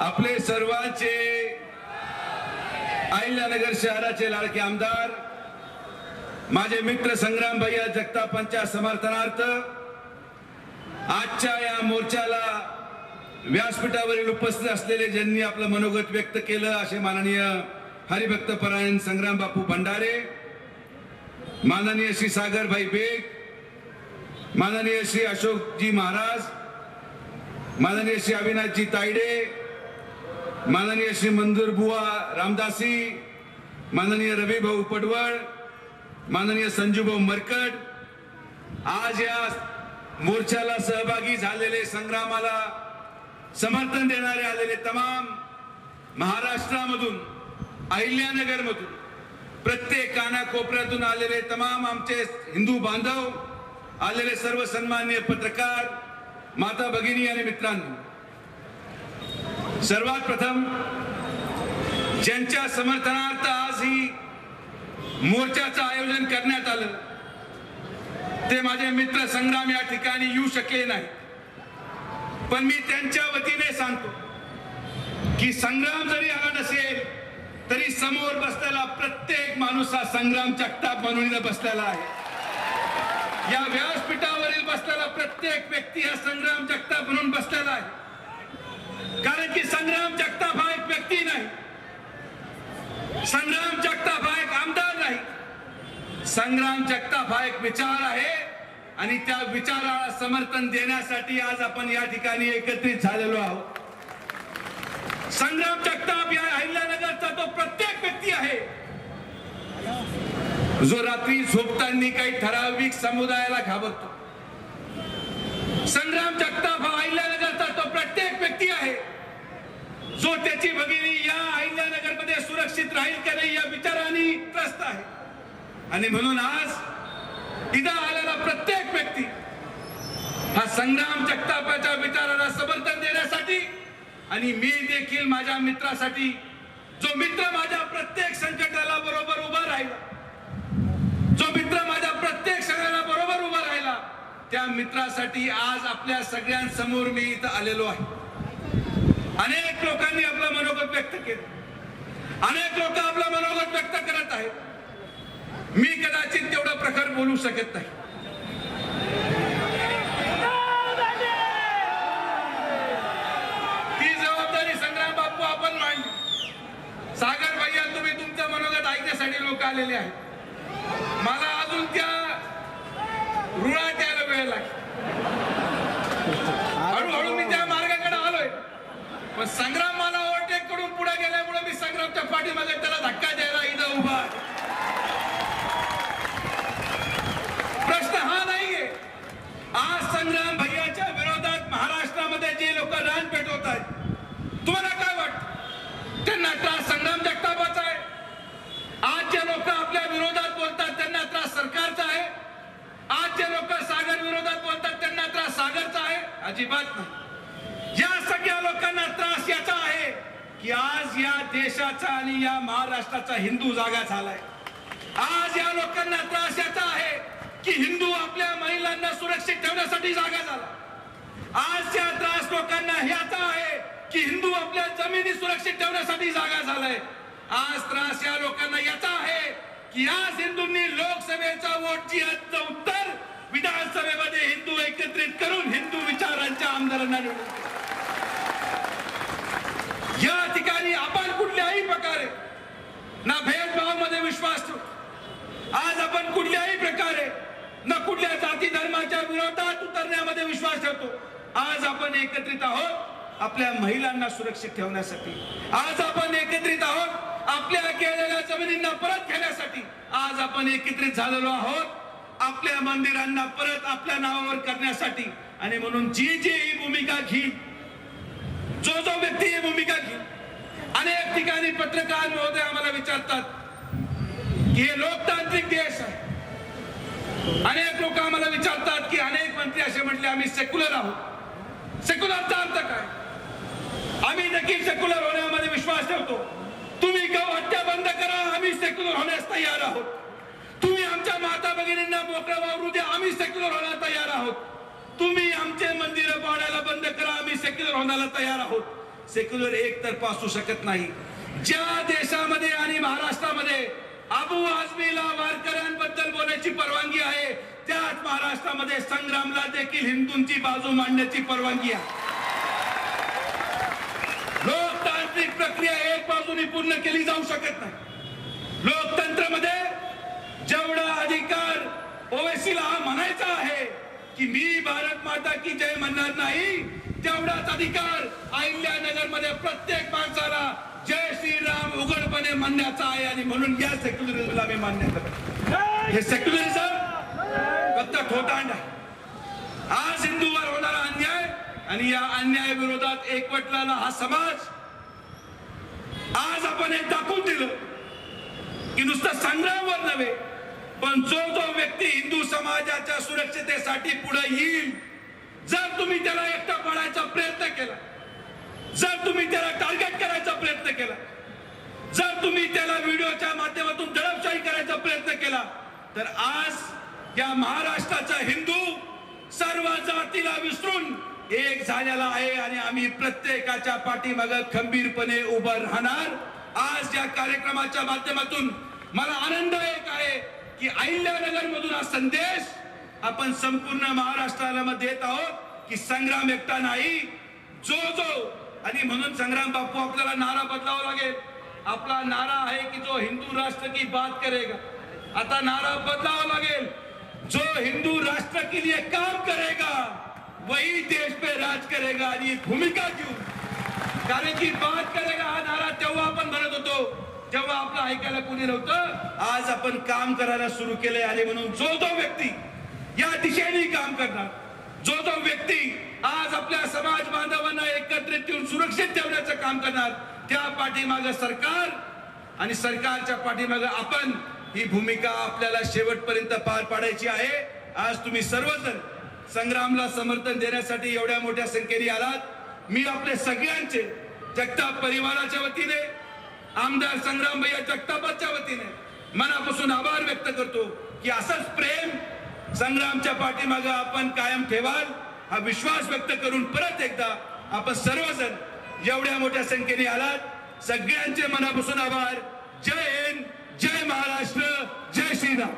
आपले सर्वांचे अहिल्यानगर शहराचे लाडके आमदार माझे मित्र संग्राम भैया जगतापांच्या समर्थनार्थ आजच्या या मोर्चाला व्यासपीठावरील उपस्थित असलेले ज्यांनी आपलं मनोगत व्यक्त केलं असे माननीय हरिभक्त परायण संग्राम बापू भंडारे माननीय श्री सागरभाई बेग माननीय श्री अशोकजी महाराज माननीय श्री अविनाशजी तायडे माननीय श्री मंदिर बुवा रामदासी माननीय रवी भाऊ पडवळ माननीय संजूभाऊ मरकट आज या मोर्चाला सहभागी झालेले संग्रामाला समर्थन देणारे आलेले तमाम महाराष्ट्रामधून अहिल्यानगरमधून प्रत्येक कानाकोपऱ्यातून आलेले तमाम आमचे हिंदू बांधव आलेले सर्व सन्मान्य पत्रकार माता भगिनी आणि मित्रांनो सर्वात प्रथम ज्यांच्या समर्थनार्थ आज ही मोर्चाचं आयोजन करण्यात आलं ते माझे मित्र संग्राम या ठिकाणी येऊ शकले नाही पण मी त्यांच्या वतीने सांगतो की संग्राम जरी आला नसेल तरी समोर बसलेला प्रत्येक माणूस हा संग्राम जगताप म्हणून बसलेला आहे. या व्यासपीठावरील बसलेला प्रत्येक व्यक्ती हा संग्राम जगताप म्हणून बसलेला आहे. कारण की संग्राम जगताप हा एक व्यक्ती नाही. संग्राम जगताप हा एक आमदार नाही. संग्राम जगताप हा एक विचार आहे आणि त्या विचाराला समर्थन देण्यासाठी आज आपण या ठिकाणी एकत्रित झालेलो आहोत. संग्राम जगताप या अहिल्यानगरचा तो प्रत्येक व्यक्ती आहे. जो रात्री झोपताना काही ठराविक समुदायाला घाबरतो. संग्राम जो त्याची भगिनी या अहिल्यानगरमध्ये सुरक्षित राहील का नाही या विचाराने त्रस्त आहे. आणि म्हणून आज इथं आलेला प्रत्येक व्यक्ती हा संग्राम जगतापाच्या विचाराला समर्थन देण्यासाठी आणि मी देखील माझ्या मित्रासाठी जो मित्र माझ्या प्रत्येक संकटाला बरोबर उभा राहिला जो मित्र माझ्या प्रत्येक सगळ्याला बरोबर उभा राहिला त्या मित्रासाठी आज आपल्या सगळ्यांसमोर मी इथं आलेलो आहे. अनेक लोकांनी आपलं मनोगत व्यक्त केलं. अनेक लोक आपलं मनोगत व्यक्त करत आहेत. मी कदाचित तेवढा प्रकार बोलू शकत नाही. ती जबाबदारी संग्राम बापू आपण मांडली. सागर भैया तुम्ही तुमचं मनोगत ऐकण्यासाठी लोक आलेले आहेत. मला अजून त्या रुळात यायला वेळ लागेल. हळूहळू मी त्या पण संग्राम मला ओव्हरटेक करून पुढे गेल्यामुळे मी संग्रामच्या पाठीमागे त्याला धक्का द्यायला इथं उभा प्रश्न हा नाहीये. आज संग्राम भैयाच्या विरोधात महाराष्ट्रामध्ये जे लोक रान पेटवत आहेत तुम्हाला काय वाटत? त्यांना त्रास संग्राम जगतापाचा आहे. आज जे लोक आपल्या विरोधात बोलतात त्यांना त्रास सरकारचा आहे. आज जे लोक सागर विरोधात बोलतात त्यांना त्रास सागरचा आहे. अजिबात नाही. या लोकांना त्रास याचा आहे की आज या देशाचा आणि या महाराष्ट्राचा हिंदू जागा झालाय. आज या लोकांना त्रास याचा आहे की हिंदू आपल्या महिलांना सुरक्षित ठेवण्यासाठी जागा झाला. आज या त्रास लोकांना ह्याचा आहे की हिंदू आपल्या जमिनी सुरक्षित ठेवण्यासाठी जागा झालाय. आज त्रास या लोकांना याचा आहे की आज हिंदूंनी लोकसभेचा वोटची हद्द उत्तर विधानसभेमध्ये हिंदू एकत्रित करून हिंदू विचारांच्या आमदारांना निवडून दिलं. या ठिकाणी आपण कुठल्याही प्रकारे ना भेदभावमध्ये विश्वास आज आपण कुठल्याही प्रकारे ना कुठल्या जाती धर्माच्या विरोधात उतरण्यामध्ये विश्वास ठेवतो. आज आपण एकत्रित आहोत आपल्या महिलांना सुरक्षित ठेवण्यासाठी. आज आपण एकत्रित आहोत आपल्या केलेल्या जमिनींना परत घेण्यासाठी. आज आपण एकत्रित झालेलो आहोत आपल्या मंदिरांना परत आपल्या नावावर करण्यासाठी. आणि म्हणून जी जी ही भूमिका घेईल जो जो व्यक्ती ही भूमिका घेईल अनेक ठिकाणी पत्रकार महोदय आम्हाला विचारतात की हे लोकतांत्रिक देश आहे. अनेक लोक आम्हाला विचारतात की अनेक मंत्री असे म्हटले आम्ही सेक्युलर आहोत. सेक्युलरचा अर्थ काय? आम्ही देखील सेक्युलर होण्यामध्ये विश्वास ठेवतो. तुम्ही गौ हत्या बंद करा आम्ही सेक्युलर होण्यास तयार आहोत. तुम्ही आमच्या माता भगिनींना मोकळं वावरू द्या आम्ही सेक्युलर होण्यास तयार आहोत. तुम्ही आमचे मंदिर पाडायला बंद करा आम्ही सेक्युलर होण्याला तयार आहोत. सेक्युलर एकतर्फा असू शकत नाही ज्या देशामध्ये आणि महाराष्ट्रामध्ये अबू आझमीला वारकऱ्यांबद्दल बोलायची परवानगी आहे त्याच महाराष्ट्रामध्ये संग्रामला देखील हिंदूंची बाजू मांडण्याची परवानगी आहे लोकतांत्रिक प्रक्रिया एक बाजूने पूर्ण केली जाऊ शकत नाही लोकतंत्रामध्ये जेवढा अधिकार ओवेसीला हा म्हणायचा आहे की मी भारत माता की जय म्हणणार नाही. तेवढाच अधिकार अहिल्यानगरमध्ये प्रत्येक माणसाला जय श्रीराम उघडपणे म्हणण्याचा आहे आणि म्हणून या सेक्युलरिझमला मी मान्य करतो. हे सेक्युलरिझम फक्त ठोटांड आहे. आज हिंदूवर होणारा अन्याय आणि या अन्याय विरोधात एकवटलेला हा समाज आज आपण हे दाखवून दिलं की नुसतं संग्रामवर नव्हे पण जो जो व्यक्ती हिंदू समाजाच्या सुरक्षतेसाठी पुढे येईल जर तुम्ही त्याला एकटा पडायचा प्रयत्न केला जर तुम्ही त्याला टार्गेट करायचा प्रयत्न केला जर तुम्ही त्याला व्हिडिओच्या माध्यमातून दडपशाही करायचा प्रयत्न केला तर आज या महाराष्ट्राचा हिंदू सर्व जातीला विसरून एक झालेला आहे आणि आम्ही प्रत्येकाच्या पाठीमाग खंबीरपणे उभं राहणार. आज या कार्यक्रमाच्या माध्यमातून मला आनंददायक आहे. की अहिल्यानगर मधून हा संदेश आपण संपूर्ण महाराष्ट्राला मध्ये देत आहोत की संग्राम एकटा नाही जो जो. आणि म्हणून संग्राम बापू आपल्याला नारा बदलावा लागेल. आपला नारा आहे की जो हिंदू राष्ट्र की बात करेगा. आता नारा बदलावा लागेल. जो हिंदू राष्ट्र के लिए काम करेगा वही देश पे राज करेगा आणि ही भूमिका घेऊ कारण की बात करेगा हा नारा तेव्हा आपण म्हणत होतो तेव्हा आपलं ऐकायला कोणी नव्हतं आज आपण काम करायला सुरू केलंय आणि म्हणून जो तो व्यक्ती या दिशेने काम करणार जो तो व्यक्ती आज आपल्या समाज बांधवांना एकत्रित येऊन सुरक्षित ठेवण्याचं काम करणार त्या पाठीमाग सरकार आणि सरकारच्या पाठीमागं आपण ही भूमिका आपल्याला शेवटपर्यंत पार पाडायची आहे. आज तुम्ही सर्वजण संग्रामला समर्थन देण्यासाठी एवढ्या मोठ्या संख्येने आलात. मी आपले सगळ्यांचे जगताप परिवाराच्या वतीने आमदार संग्राम भैया जगतापाच्या वतीने मनापासून आभार व्यक्त करतो की असंच प्रेम संग्रामच्या पाठीमागं आपण कायम ठेवाल हा विश्वास व्यक्त करून परत एकदा आपण सर्वजण एवढ्या मोठ्या संख्येने आलात. सगळ्यांचे मनापासून आभार. जय हिंद जय महाराष्ट्र जय श्रीराम.